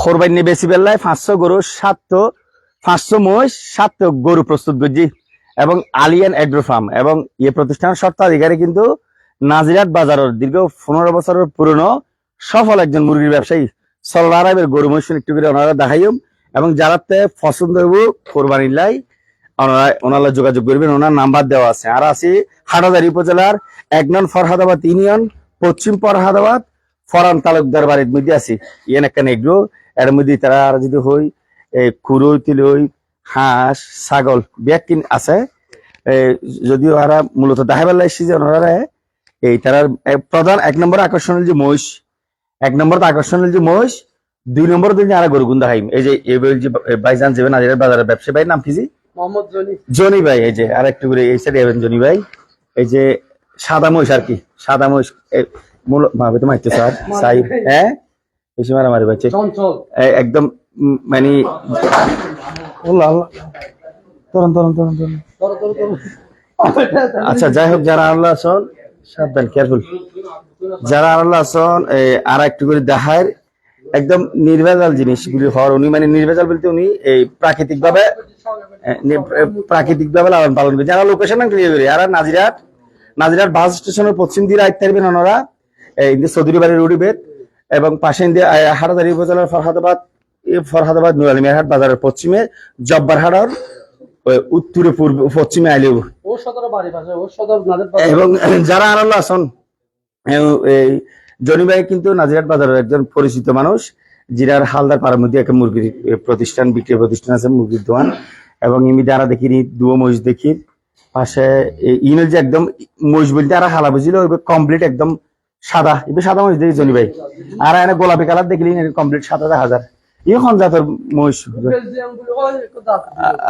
খোরবাই নিয়ে বেশি বেলায় পাঁচশো গরু, সাতশো, পাঁচশো মহিষ, সাতশো গরু প্রস্তুত করছি এবং আলিয়ান এগ্রো ফার্ম। এবং এই প্রতিষ্ঠানের স্বত্বাধিকারী কিন্তু নাজিরাট বাজারের দীর্ঘ পনেরো বছরের পুরনো সফল একজন মুরগির ব্যবসায়ী সল্লা আরবের গরু, মহিষ একটু করে ওনারা দেখাইম। এবং যারা তে পছন্দ হইব কোরবানির লাই, ওনারা ওনারা যোগাযোগ করবেন। ওনার নাম্বার দেওয়া আছে। আর আছি হাটাদারি উপজেলার এক নং ফরহাদাবাদ ইউনিয়ন, পশ্চিম ফরহাদাবাদ, ফরান তালুকদার বাড়ির মধ্যে আছি। ইয়েন একটা এগ্রো এর মধ্যে তারা আর যদি হই কুরুই তিলই হাঁস ছাগল ব্যাগ কিন আছে যদিও ওরা মূলত দেখাবার লাগছে যে ওনারা এই তার প্রধান এক নম্বর আকর্ষণের যে মহিষ এক নম্বর আকর্ষণের যে মহিষ দুই নম্বর দিন আর গরু গুন্দা হাইম এই যে যে বাইজান যাবেন আজের বাজারের ব্যবসায়ী ভাই নাম কি জি মোহাম্মদ জনি। জনি ভাই এই যে আর একটু করে এই সাইডে যাবেন জনি ভাই। এই যে সাদা মহিষ আর কি সাদা মহিষ মূল ভাবে তো মারতে স্যার সাই হ্যাঁ? বেশি মারামারি চঞ্চল একদম মানে তরুণ তরুণ তরুণ তরুণ। আচ্ছা যাই হোক যারা আল্লাহ আসন সাবধান কেয়ারফুল যারা আল্লাহ আসন আর একটু করে দেখায়। একদম নির্ভেজাল জিনিসগুলি হওয়ার উনি মানে নির্ভেজাল বলতে উনি এই প্রাকৃতিক ভাবে প্রাকৃতিক ভাবে লালন পালন করে যারা লোকেশন ক্লিয়ার করে আর নাজিরাট নাজিরাট বাস স্টেশনের পশ্চিম দিয়ে আইতে পারবেন ওনারা। এই চৌধুরী বাড়ির রুডিবেদ এবং পাশে দিয়ে হাটাদারি উপজেলার ফরহাদাবাদ ফরহাদাবাদ নুরালী মেরহাট বাজারের পশ্চিমে জব্বার হাটার উত্তরে পূর্ব পশ্চিমে আইলেও এবং যারা আনন্দ আসন এই জনি ভাই কিন্তু নাজিরাট বাজারের একজন পরিচিত মানুষ জিরার হালদার পাড়ার মধ্যে একটা মুরগির প্রতিষ্ঠান বিক্রি প্রতিষ্ঠান আছে মুরগির দোকান। এবং ইমি দ্বারা দেখি দুয়ো মহিষ দেখি। পাশে ইমেল যে একদম মহিষ বলতে আর হালা বুঝিল কমপ্লিট একদম সাদা এবার সাদা মহিষ দেখি জনি ভাই? আর এনে গোলাপি কালার দেখলি কমপ্লিট সাত হাজার ইখন জাতের মহিষ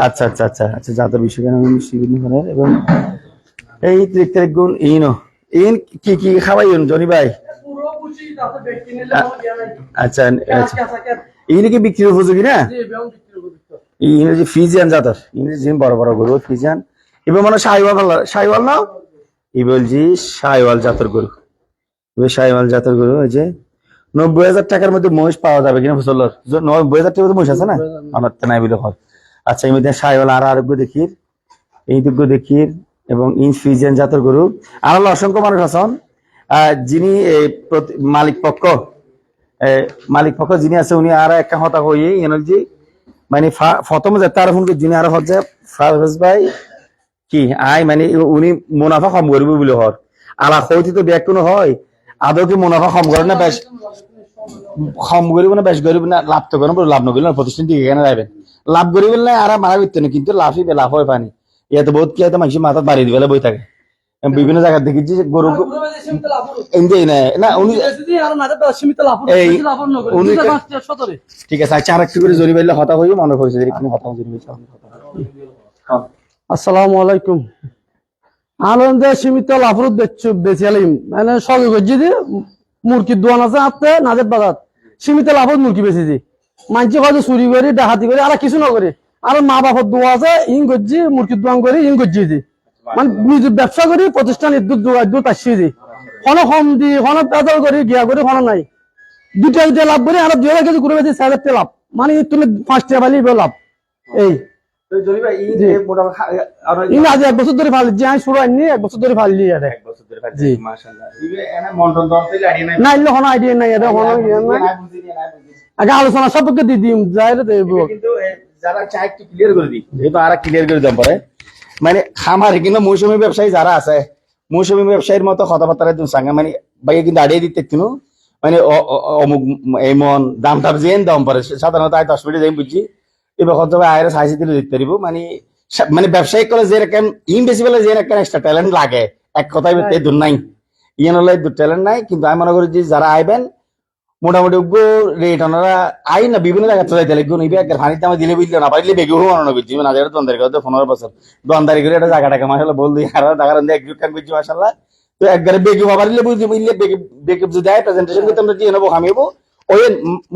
আচ্ছা আচ্ছা আচ্ছা আচ্ছা জাতের বিষয় এবং এই তারিখ তারিখ গুণ ইন ইন কি কি খাওয়াই জনি ভাই? আচ্ছা আচ্ছা। কি বিক্রির উপযোগী না? জি বেম বিক্রি উপযুক্ত ইন যে ফিজিয়ান জাতের ইংরেজি বড় বড় গরু ফিজিয়ান। এবার মানে শাহিওয়াল শাহিওয়াল নাও ই বলছি শাহিওয়াল জাতের গরু জাতের গরু ওই যে নব্বই হাজার টাকার মধ্যে মহিষ পাওয়া যাবে কিনা ফসলের? নব্বই হাজার টাকার মধ্যে মহিষ আছে না? আমার তো নাই আচ্ছা এই মধ্যে শাহিওয়াল আর আরোগ্য দেখির এই দুগ্গ দেখির এবং ইন ফিজিয়ান জাতের গরু। আর হলো অসংখ্য মানুষ আছেন। যিনি মালিক পক্ষ মালিক পক্ষ যিনি আছে উনি আর একটা কথা হয়ে এনার্জি মানে ফা- প্রথম যে তার ফোন যিনি আর হচ্ছে ফারহাজ ভাই কি? আই মানে উনি মুনাফা কম করবে বলে হর। আলা হইতে তো ব্যাগ কোনো হয় আদৌ কি মুনাফা কম করে না বেশ কম করিব না বেশ করিব না লাভ তো করেন লাভ না প্রতিষ্ঠান দিকে কেন যাবেন লাভ করিব না আর মারা বিত্ত না কিন্তু লাভই বে- লাভ হয় পানি। ইয়াতে বহুত কি মানুষ মাথাত বাড়ি দিবে বই থাকে। বিভিন্ন জায়গা দেখেছি যে গরু না না উনি ঠিক আছে আচ্ছা আর একটু করে জরি পাইলে হতা হইব মনে করছে যে এখানে হতা জরি পাইছে হ্যাঁ আসসালামু আলাইকুম। আনন্দে সীমিত লাভরত বেচু বেচিয়ালিম মানে সঙ্গে গজি দি মুরগির দোয়ান আছে আপনি নাজের বাজার। সীমিত লাভত মুরগি বেচিছি। মানছি হয়তো চুরি করি ডাহাতি করি, আর কিছু নকরি আর মা বাপর দোয়া আছে, ইন গজি মুরগির দোয়ান করি, ইন গজি দি। মানে নিজে ব্যবসা করি, প্রতিষ্ঠান ইদ্যুৎ দোয়া ইদ্যুৎ আসছি দি। দি কোনো পেদল করি, গিয়া করি কোনো নাই। দুটা দুটা লাভ করি, আর দুই হাজার কেজি ঘুরে বেশি চার লাভ। মানে তুমি পাঁচটা পালি লাভ। এই। আজ এক বছর ধরে ফালি আমি শুরু আনি এক বছর ধরে ফালি আরে। না ইল্লে আইডিয়া নাই। আগে আলোচনা সম্পর্কে দি দিম যাই রে কিন্তু যারা চাই একটু ক্লিয়ার করে দিই যেহেতু আর ক্লিয়ার করে দাম পরে। মানে খামারে কিন্তু মৌসুমী ব্যবসায়ী যারা আছে মৌসুমী ব্যবসায়ীর মতো কথাবার্তা তুমি সাঙ্গা মানে ভাইয়া কিন্তু আড়িয়ে দিতে কিনু মানে অমুক এমন দাম টাম যেন দাম পরে সাধারণত আয় দশ মিনিট যাই বুঝছি এবার কত আয়ের সাইজ দিলে দিতে পারিব মানে মানে ব্যবসায়িক করে যে রকম ইন বেশি বলে যে রকম এক্সট্রা ট্যালেন্ট লাগে এক কথায় এই দূর নাই। ইয়ে হলে ট্যালেন্ট নাই কিন্তু আমি মনে করি যে যারা আইবেন মোটামুটি উগ্র রেট ওনারা আই না বিভিন্ন জায়গা চলে দিলে গুণ ইবে একটা হানিতে আমার দিলে বুঝলে না পারলে বেগে মনে করছি মানে আজ দন্দারি করতে পনেরো বছর দন্দারি করে একটা জায়গাটাকে মাসাল্লাহ বল দিই আর জায়গা রান্ধে এক কান বুঝছি মাসাল্লাহ তো একবারে বেগে বুঝছি বুঝলে বেগে বেগে যদি আয় প্রেজেন্টেশন করতে আমরা দিয়ে নেব খামিয়েবো ওই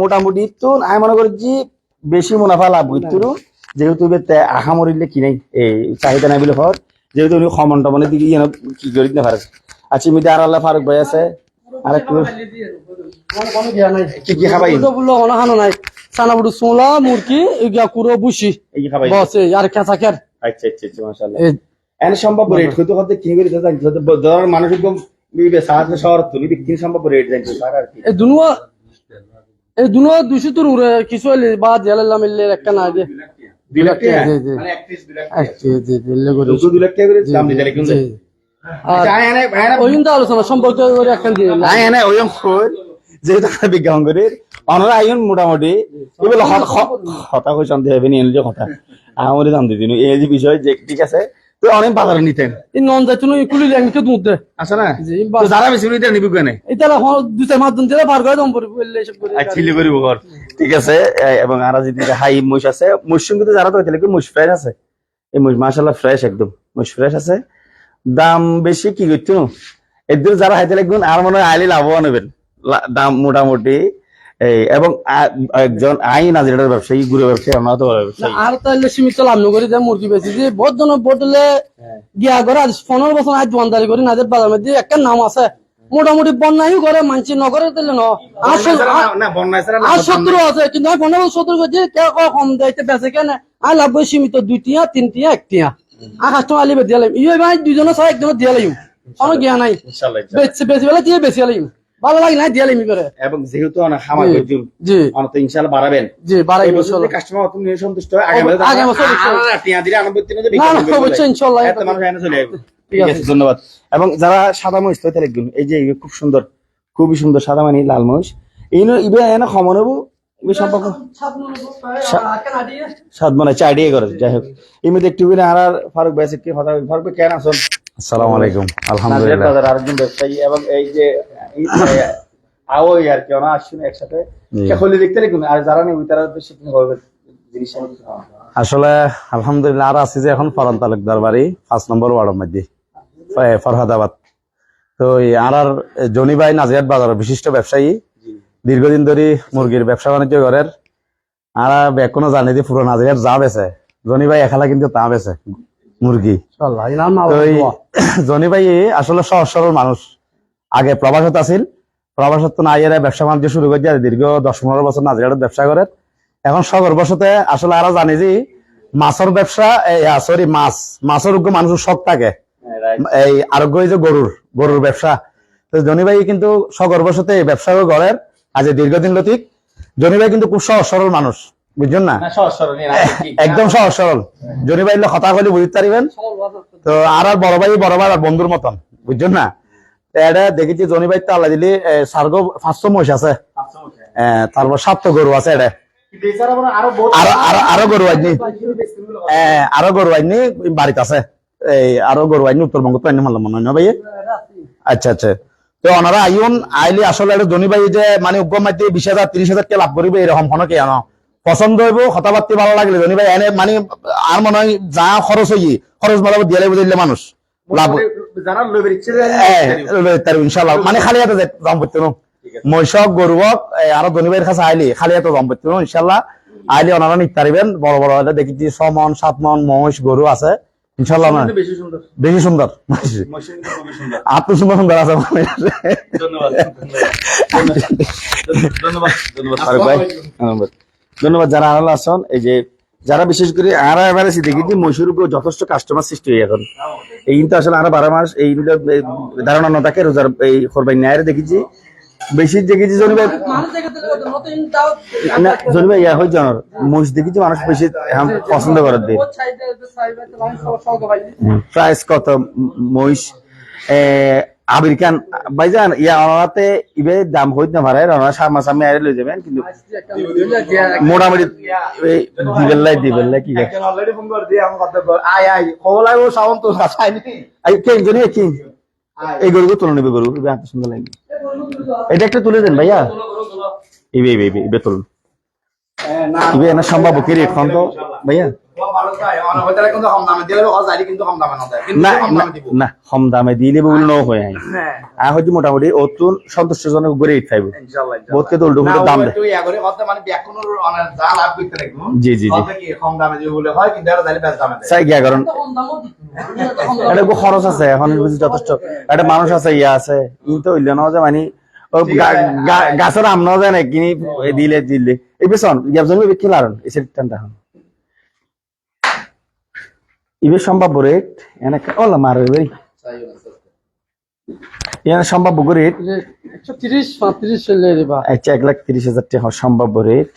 মোটামুটি তো আমি মনে করছি বেশি মুনাফা লাভ করতে যেহেতু আহা মরিলে কি নাই? এই চাহিদা নাই বলে হর যেহেতু উনি খমন টমনের দিকে ইয়ে কি করি না পারে। আচ্ছা মিদে আর আল্লাহ ফারুক ভাই আছে? আর একটু কোনো কোনো নাই কি কি খাবাই? বলল নাই সানাবুড়ু সোলা মুরগি ইগা কুরো বুসি এই কি খাবাই বস আর আচ্ছা আচ্ছা আচ্ছা মাশাআল্লাহ। এনে সম্ভব রেট হতে কি করে জানেন যদি ধর মানুষ একদম বিবে সাহায্য শহর বিক্রি সম্ভব রেট জানতে আর কি। দুনুয়া এই দুনুয়া দুশো তোর উড়ে কিছু হইলে বা জেলাল্লাহ মিললে একটা না আলোচনা সম্পর্ক যেহেতু বিজ্ঞাপন করি অনরা আইন মোটামুটি। হতা হবে যে কথা আমার দাম দিদিন এই যে বিষয় যে ঠিক আছে অনেক বাজারে নিতেন। নন যাইতো না কুলি ল্যাং কে দুধ আছে না? তো যারা বেশি নিতে নিবি কেনে? এটা দু চার মাস দিন দিলে বার করে দম পড়ে বললে এসব করে। চিলি করিব ঘর। ঠিক আছে এ, এবং আর যদি হাই মুশ আছে মুশ কিন্তু যারা তো হইতে লাগে মুশ ফ্রেশ আছে? এই মুশ মাশাআল্লাহ ফ্রেশ একদম। মুশ ফ্রেশ আছে। দাম বেশি কি করছ এদের যারা হাইতে লাগবেন আর মনে হয় আইলে লাভবান হবেন। দাম মোটামুটি এই এবং একজন আই নাজিরাটের ব্যবসায়ী গুড়ে ব্যবসায়ী আমরা তো ব্যবসায়ী। আর তাহলে সীমিত লাভ নকরি যে মুরগি বেশি যে বহুত জন বদলে গিয়া করে আজ পনেরো বছর আজ দোয়ানদারি করি নাজের বাজার মধ্যে একটা নাম আছে। মোটামুটি বন্যাইও করে মানছি নগরে দিলে ন। আর সত্তর আছে কিন্তু আমি পনেরো সত্তর করছি কে কয় কম দেয়তে বেঁচে কেন আর লাভ সীমিত দুই টিয়া তিন টিয়া এক টিয়া আর কাস্টমার আলিবে দিয়ে লাইম। ইয়ে ভাই দুজনে চাই একজনে দিয়ে লাইম। কোনো জ্ঞান নাই। বেশি বেলা দিয়ে বেশি লাইম। ভালো লাগে না দিয়ে লাইম করে? এবং যেহেতু অনেক খামার জি। জি। অনেক ইনশাআল্লাহ বাড়াবেন। জি বাড়াই এই ইনশাল্লাহ। কাস্টমার অত নিয়ে সন্তুষ্ট হয় আগামী আগামী বছর। আর টিয়া দিলে আনন্দ দিনে বিক্রি এত মানুষ এনে চলে আসবে। ঠিক আছে। ধন্যবাদ। এবং যারা সাদা মহিষ তো তাহলে একদম এই যে খুব সুন্দর খুবই সুন্দর সাদা মানে লাল মহিষ এই নো ইবে এনে খমন হব ইবে সম্পর্ক সাত মানে চার দিয়ে করে যাই হোক। ইমে একটু বিনা আর আর ফারুক ভাই কি কথা ফারুক ভাই কেন আসুন আসসালামু আলাইকুম আলহামদুলিল্লাহ। আরেকজন ব্যবসায়ী এবং এই যে আও আর কি ওনা আসছেন একসাথে। দেখতে আর যারা নেই তারা বেশি হবে জিনিস আসলে আলহামদুলিল্লাহ আর আছি যে এখন ফরান তালুকদার বাড়ি পাঁচ নম্বর ওয়ার্ডের মধ্যে ফরহাদাবাদ। তো এই আর আর জনি ভাই নাজিয়াত বাজারের বিশিষ্ট ব্যবসায়ী দীর্ঘদিন ধরে মুরগির ব্যবসা বাণিজ্য করেন। আর এখনও জানি যে পুরো নাজিয়াত যা বেছে জনি ভাই এখালা কিন্তু তা বেছে মুরগি। জনি ভাই আসলে সহজ সরল মানুষ। আগে প্রবাসত আছিল। প্রবাসত না আইয়ারা ব্যবসা বাণিজ্য শুরু করে দিয়ে দীর্ঘ দশ পনেরো বছর নাজিরাট ব্যবসা করে। এখন সগর বসতে আসলে আরও জানি যে মাছের ব্যবসা সরি মাছ। মাছের উগ্র মানুষের শখ থাকে। এই আরোগ্য যে গরুর গরুর ব্যবসা। তো জনি ভাই কিন্তু সগর বসতে এই ব্যবসা করেন আজ দীর্ঘদিন লতিক। জনি ভাই কিন্তু খুব সহজ সরল মানুষ বুঝছেন না? একদম সহজ সরল জনি ভাই কথা কইলে বুঝতে পারিবেন। তো আর আর বড় ভাই বড় ভাই আর বন্ধুর মতন বুঝছেন না? এটা দেখেছি জনি ভাই দিলি সার্গ পাঁচশো মহিষ আছে। তারপর সাতশো গরু আছে এটা আরও গরু আইনি। আরও গরু আইনি বাড়িতে আছে। এই আরও গরু আইনি উত্তরবঙ্গ তো আইনি মানলাম মনে হয় ভাই? আচ্ছা আচ্ছা। তো ওনারা আইন আইলি আসলে এটা ধনী ভাই যে মানে উগ্র মাইতে বিশ হাজার ত্রিশ হাজার কে লাভ করিবে এরকম হন কে আনো। পছন্দ হইব কথাবার্তা ভালো লাগলে ধনী ভাই এনে মানে আর মনে হয় যা খরচ হই খরচ ভালো দিয়ে বুঝলে মানুষ। লাভ ইনশাল্লাহ মানে খালি হাতে আরও ধনী ভাইয়ের কাছে আইলি খালি হাতে ইনশাল্লাহ আইলি ওনারা নিতে পারিবেন বড় বড় হলে দেখেছি ছ মন সাত মন মহিষ গরু আছে। ইনশাল্লাহ বেশি সুন্দর। সুন্দর। সুন্দর। আছে ধন্যবাদ যারা আসন এই যে যারা বিশেষ করে আরা এবারে দেখি যে মৈশুর উপর যথেষ্ট কাস্টমার সৃষ্টি হয়ে এখন। এই কিন্তু আসলে আরও বারো মাস এই ধারণা না থাকে রোজার এই করবাই ন্যায়ের দেখেছি। বেশি দেখেছি জনি ভাই না জনি ভাই ইয়া হয়ে জানার মহিষ দেখেছি মানুষ বেশি পছন্দ করে দিয়ে। প্রাইস কত? মহিষ এ, আবির খান ভাইজান ইয়া অনাতে ইবে দাম হইতে না পারে ওনারা সামনা সামনে আরে লই যাবেন কিন্তু মোটামুটি এই দিবেল্লাই দিবেল্লাই কি গাছ অলরেডি ফোন করে দিয়ে আমার কথা আয় খবর লাগবে সাবন তো আই কেন জানি কি এই গরুকে তুলে নেবে গরু ইবে এত সুন্দর লাগে এটা একটা তুলে দেন ভাইয়া ইবে ইবে ইবে তুলুন ইবে না সম্ভব কি রে এখন তো ভাইয়া না না না না ন হয় হ্যাঁ। মোটামুটি অতুন গড়ে খাইব তো উল্টো না দাম মানে জি, জি, হয় এটা এটা খুব খরচ আছে এখন যথেষ্ট। একটা মানুষ আছে ইয়া আছে কিন্তু না যে মানে গাছের আমনাও যায় না কিনি দিলে দিলে। এই বেসন গ্যাপজন এই ইবে সম্ভাব্য রেট এনে ওলা মারে ভাই এনে সম্ভাব্য রেট আচ্ছা এক লাখ তিরিশ হাজার টাকা সম্ভাব্য রেট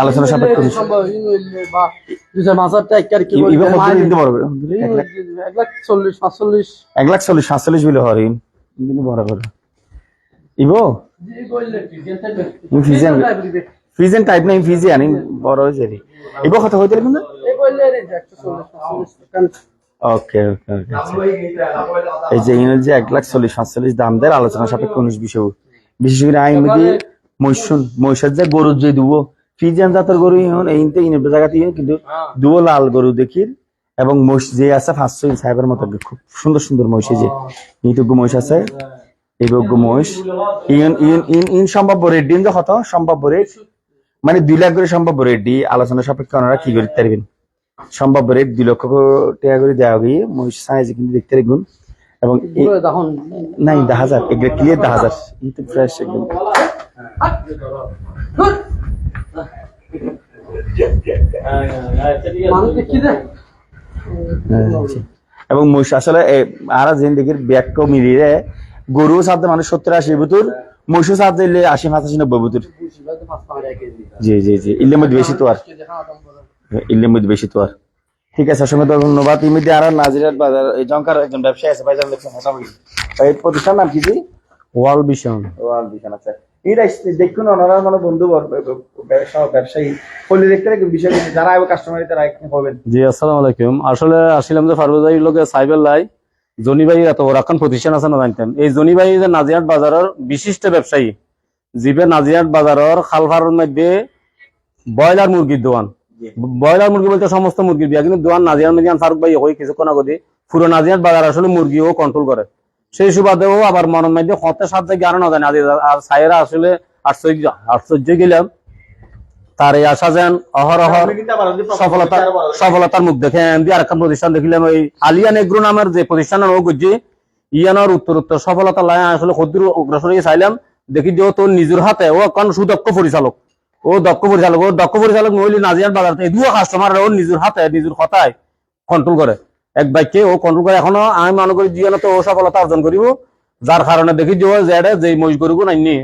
আলোচনা সাপেক্ষ এক লাখ চল্লিশ সাতচল্লিশ। বিলে হরিণ করে ইবো? ফিজিয়ান ফিজিয়ান টাইপ না ফিজিয়ান বড় হয়েছে ইবো কত হইতে কিন্তু ওকে ওকে ওকে। এই যে ইংরেজি যে এক লাখ চল্লিশ সাতচল্লিশ দাম দেয় আলোচনা সাপেক্ষে উনিশ বিশ বিশেষ করে আইন মধ্যে মৈশুন মহিষের যে গরু যে দুবো ফিজিয়ান জাতের গরু ইহন এই ইনে জায়গাতে ইহন কিন্তু দুবো লাল গরু দেখির এবং মহিষ যে আছে পাঁচশো সাহেবের মতো খুব সুন্দর সুন্দর মহিষ যে নিতজ্ঞ মহিষ আছে এই যোগ্য মহিষ। ইন ইন ইন ইন সম্ভাব্য রেট দিন যে কত? সম্ভাব্য রেট? মানে দুই লাখ করে সম্ভাব্য রেট দিয়ে আলোচনা সাপেক্ষে ওনারা কি করতে পারবেন? সম্ভাব্য রেট দুই লক্ষ টাকা করে দেওয়া গিয়ে মহিষ সাইজ কিন্তু দেখতে দেখুন। এবং নাই দশ হাজার। এগুলো ক্লিয়ার দশ হাজার। কিন্তু ফ্রেশ একদম। দে আচ্ছা। এবং মহিষ আসলে আর জিন্দিগির ব্যাক্য মিলিয়ে গরু সাথে মানুষ সত্তর আশি বুতুর মহিষও সাথে আশি পঁচাশি নব্বই বুতুর। জি জি জি। ইল্লের মধ্যে বেশি তো আর। মধ্যে বেশি তো আর। ঠিক আছে অসংখ্য ধন্যবাদ। ইমিডিয়ে আর নাজিরাট বাজার এই জঙ্কার একজন ব্যবসায়ী আছে ভাইজান দেখছেন এই প্রতিষ্ঠান নাম কি ওয়াল বিশন। ওয়াল দেখুন ওনারা মানে বন্ধু বর- ব্যবসা ব্যবসায়ী। হলে দেখতে রাখবেন বিষয় যারা কাস্টমার তারা হবেন জি আসসালামু আলাইকুম। আসলে আসিলাম যে ফারুজাই লোকে সাইবেল লাই। জনিবাই এত বড় এখন প্রতিষ্ঠান আছে না এই যে বাজারের বিশিষ্ট ব্যবসায়ী জিবে নাজিয়াট বাজারের খালফারের মধ্যে ব্রয়লার মুরগির দোকান। ব্রয়লার মুরগি বলতে সমস্ত মুরগির বিয়া কিন্তু দোকান নাজিয়ার মিডিয়ান ফারুক ভাই ওই কিছুক্ষণ আগে পুরো নাজিয়াট বাজার আসলে মুরগিও কন্ট্রোল করে সেই সুবাদেও আবার মনের মধ্যে হতে সাথে জ্ঞান না জানে আর সাইরা আসলে আশ্চর্য আশ্চর্য গেলাম। তার এই আশা যেন অহরহ সফলতা সফলতার মুখ দেখে এমডি আর একটা প্রতিষ্ঠান দেখিলাম ওই আলিয়ান এগ্রো নামের যে প্রতিষ্ঠান ও গজি ইয়ানোর উত্তর উত্তর সফলতা লাই আসলে ক্ষুদ্র অগ্রসর হয়ে চাইলাম। দেখি যে তোর নিজের হাতে ও এখন সুদক্ষ পরিচালক ও দক্ষ পরিচালক, ও দক্ষ পরিচালক মহিলা নাজিয়ার বাজার এই দুও কাস্টমার ও নিজের হাতে নিজের কথায় কন্ট্রোল করে এক বাইককে ও কন্ট্রোল করে এখনও আমি মনে করি জিয়ানো তো ও সফলতা অর্জন করিব যার কারণে দেখি যে জেডে যে মহিষ গরুগুলো নাইনি।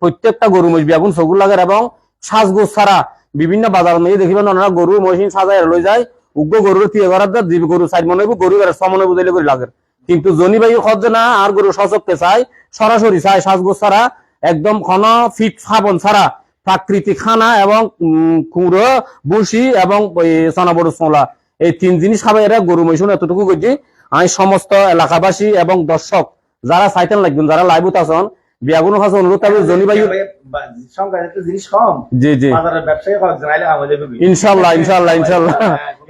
প্রত্যেকটা গরু মহিষ বিয়াগুন সগুল লাগার এবং সাজগোজ ছাড়া বিভিন্ন বাজার মেয়ে দেখিবেন ওনারা গরু মহিষ সাজাই লই যায়। উগ্র গরুর তিয়ে করার দর জীব গরু সাইড মনে গরু এর সমনে বুঝাইলে করে লাগে। কিন্তু জনি ভাই খদ্দে না আর গরু সচকতে চাই সরাসরি চাই সাজগোজ ছাড়া, একদম ঘন, ফিট ফাবন ছাড়া প্রাকৃতিক খানা এবং কুড়ো বুসি এবং সোনা বড় সোলা এই তিন জিনিস খাবে এরা গরু মহিষুন এতটুকু করছি আমি সমস্ত এলাকাবাসী এবং দর্শক যারা চাইতেন লাগবেন যারা লাইভত আছেন বিয়াগুনের কাছে অনুরোধ থাকবে জনি ভাই জি জি ইনশাল্লাহ ইনশাল্লাহ ইনশাল্লাহ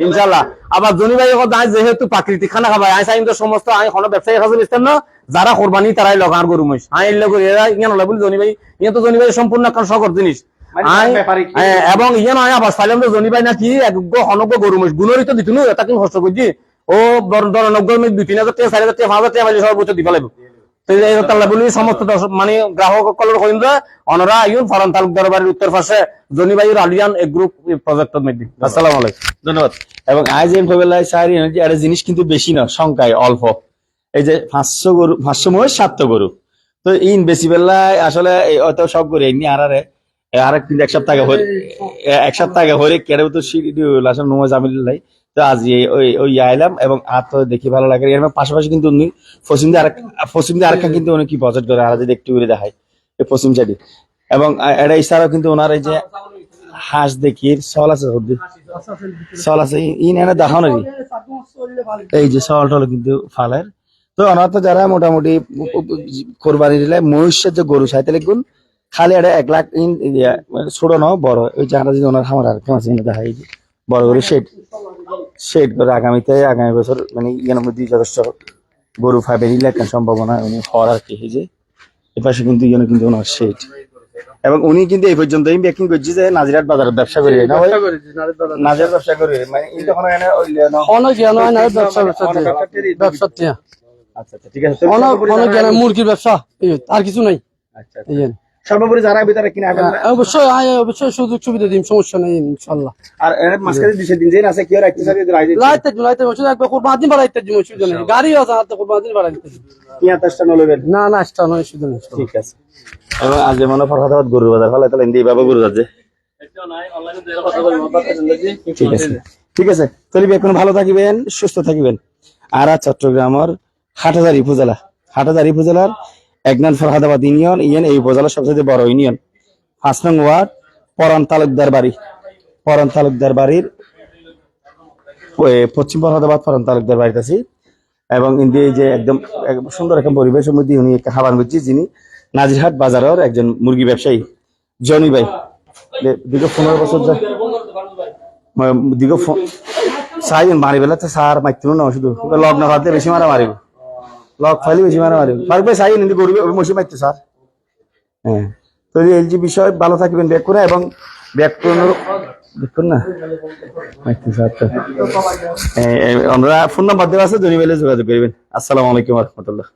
ইনশাল্লাহ আবার জনি ভাই যেহেতু প্রাকৃতিক খানা খাবাই আই তো সমস্ত আই কোনো ব্যবসায়ী কাছে না যারা কোরবানি তারাই লগ আর গরু মহিষ। আই এলে করে এরা ইয়ে নলে বলি জনি ভাই ইয়ে তো জনি ভাই সম্পূর্ণ একটা সকর জিনিস। মানে? এ, এবং ইয়ে নয় আবার সাইলাম তো জনি ভাই নাকি এক হনক গরু মহিষ। গুণরিত দিত নু এটা কিন্তু কষ্ট করছি ও দরনব্বই মিনিট দুই তিন হাজার টাকা চার হাজার টাকা পাঁচ হাজার টাকা পাইলে সর্বোচ্চ দিবা লাগবে। সমস্ত মানে গ্রাহক সকলের কইন যে অনরা আইন ফরান তালুকদার বাড়ির উত্তর পাশে আলিয়ান এ গ্রুপ প্রজেক্টের মধ্যে আসসালামু আলাইকুম। ধন্যবাদ। এবং আজ এম ফেবেলায় সারি এনার্জি একটা জিনিস কিন্তু বেশি না সংখ্যায় অল্প। এই যে পাঁচশো গরু, পাঁচশো মহিষ সাতশো গরু। তো ইন বেশি বেলায় আসলে অত সব গরু এমনি আর আরে আর কিন্তু এক সপ্তাহ এক সপ্তাহ আগে হরি কেড়ে তো শিডিউল আসলে নোমা জামিল্লাই তো আজ ওই ওই আইলাম এবং আর তো দেখি ভালো লাগে এর পাশাপাশি কিন্তু উনি পশ্চিম দিয়ে আরেক পশ্চিম দিয়ে আরেকটা কিন্তু উনি কি প্রজেক্ট করে? আর যদি একটু করে দেখায় এই পশ্চিম সাইডে এবং এটা ইশারাও কিন্তু ওনার এই যে হাঁস দেখি সল আছে সর্দি সল আছে। ইন এনে নাকি? এই যে সল টল কিন্তু ফালের। তো যারা মোটামুটি কোরবানি দিলে মহিষের যে গরু চাইতে লিখুন খালি এটা এক লাখ ইন মানে ছোট ন বড়। ওই যদি ওনার খামার আর কেমন দেখা বড় করে শেড। শেড করে আগামীতে আগামী বছর মানে ইয়ার মধ্যে যথেষ্ট গরু ফাইবে নিলে একটা সম্ভাবনা উনি হওয়ার আর কি যে। এপাশে কিন্তু ইয়ে কিন্তু ওনার শেড। এবং উনি কিন্তু এই পর্যন্ত ব্যাকিং করছি যে নাজিরাট বাজারের ব্যবসা করে না ভাই? নাজিরাট ব্যবসা করে মানে এই তখন এখানে ব্যবসা ব্যবসা ব্যবসা আচ্ছা আচ্ছা ঠিক আছে। মুরগির ব্যবসা আর কিছু নাই। আচ্ছা সর্বোপরি যারা ভিতরে কিনা হ্যাঁ, অবশ্যই অবশ্যই সুযোগ সুবিধা দিন সমস্যা নেই ইনশাল্লাহ আর এর মাঝখানে দুশো দিন যেন আছে কি আর একটা সাথে লাইতে লাইতে ওষুধ একবার কোরবান দিন বাড়াইতে দিব অসুবিধা নেই গাড়ি আছে হাতে কোরবান দিন বাড়াইতে কিয়া তাসটা নলবেন না না নয় ঠিক আছে। এবং আজ যেমন ফরহাদাবাদ গরুর বাজার ফলে তাহলে ইন্দি এইভাবে গরু যাচ্ছে ঠিক আছে ঠিক আছে। তাহলে এখন ভালো থাকিবেন সুস্থ থাকিবেন। আর চট্টগ্রামের হাটাজারি উপজেলা। হাটাজারি উপজেলার একনান ফরহাদাবাদ ইউনিয়ন ইউনিয়ন এই উপজেলার সবচেয়ে বড় ইউনিয়ন। পাঁচ নং ওয়ার্ড, পরান তালুকদার বাড়ি। পরান তালুকদার বাড়ির পশ্চিম ফরহাদাবাদ পরান তালুকদার বাড়িতে আছি। এবং ইন্দি যে একদম সুন্দর একটা পরিবেশের মধ্যে উনি একটা খাবার করছি যিনি নাজিরহাট বাজারের একজন মুরগি ব্যবসায়ী, জনি ভাই। দীর্ঘ পনেরো বছর দীর্ঘ চাই মারি বেলা তো সার মারছিল না, শুধু লগ না ভাবতে বেশি মারা মারিব ফাইলে বেশি ফারুক ভাই সাইন মসি মারতো স্যার। হ্যাঁ। তো এই যে বিষয় ভালো থাকবেন ব্যাক করে এবং ব্যাক করানোর দেখুন না। মারতো স্যার আমরা ফোন নাম্বার দেওয়া আছে ভাইলে যোগাযোগ করবেন। আসসালামু আলাইকুম রহমতুল্লাহ।